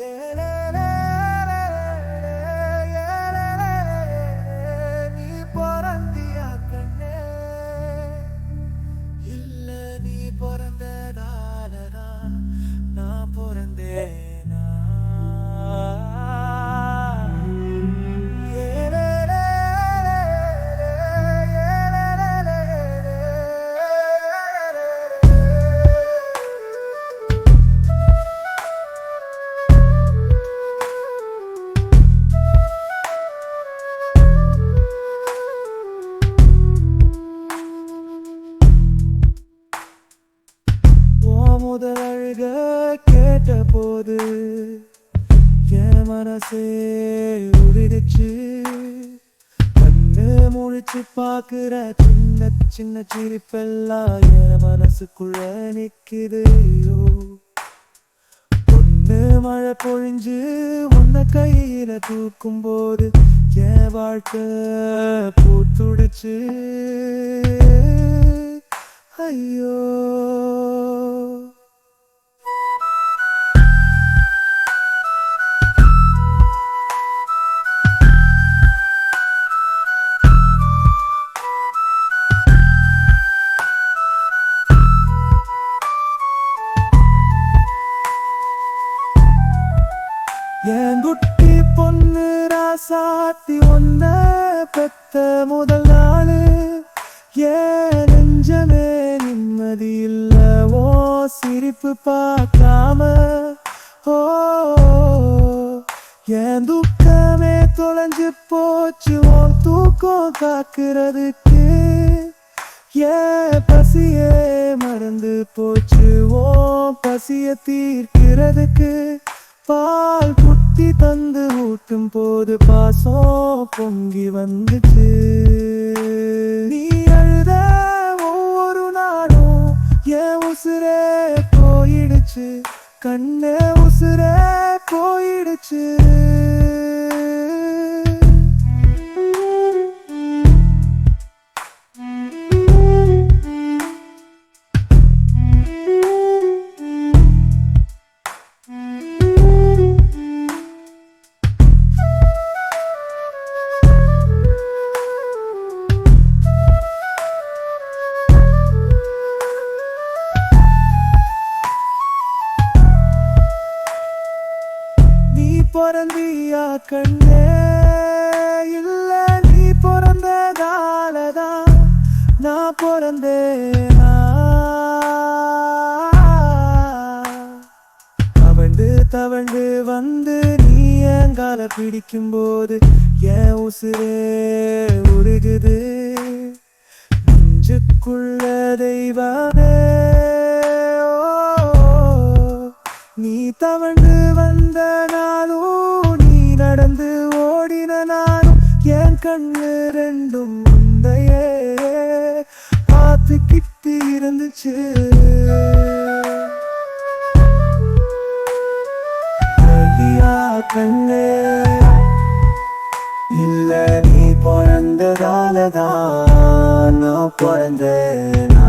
நீ போது என் மனசே உருகிச்சு கண்ணு முழிச்சு பாக்குற சின்ன சின்ன சிரிப்பெல்லாம் என் மனசுக்குள்ள நிக்குதையோ பொண்ணு மழை பொழிஞ்சு உன்னை கையில தூக்கும் போது என் வாழ்க்கை பூத்துடுச்சு. ஐயோ. ராசாத்தி ஒன்ன பெத்த முதல் நாள். ஏன் நெஞ்சமே நிம்மதி இல்ல? ஓ சிரிப்பு பார்க்காம. ஓ என் துக்கமே தொலைஞ்சு போச்சு? உன் தூக்கம் காக்குறதுக்கு. ஏன் பசியே மறந்து போச்சு? ஓ பசிய தீர்க்கிறதுக்கு. பால் குத்தி தந்து ஊட்டும் போது பாசம் பொங்கி வந்துச்சு. நீ அழுத ஒவ்வொரு நாளும் என் உசுரே போயிடுச்சு. கண்ணே உசுரே போயிடுச்சு. பிறந்தியா கண்ணே? இல்ல நீ பிறந்ததாலதான் நான் பிறந்தேன்? தவழ்ந்து தவழ்ந்து வந்து நீ என் பிடிக்கும் போது என் உசுரே உருகுது. நெஞ்சுக்குள்ள தெய்வமே நீ தவழ்ந்து வந்த நாளும் நீ நடந்து ஓடின நாளும் என் கண்ணு ரெண்டும் முந்தையே பார்த்துக்கிட்டு இருந்துச்சு. அழகியா கண்ணே இல்ல நீ பிறந்ததாலதான் நான் பிறந்தேனா?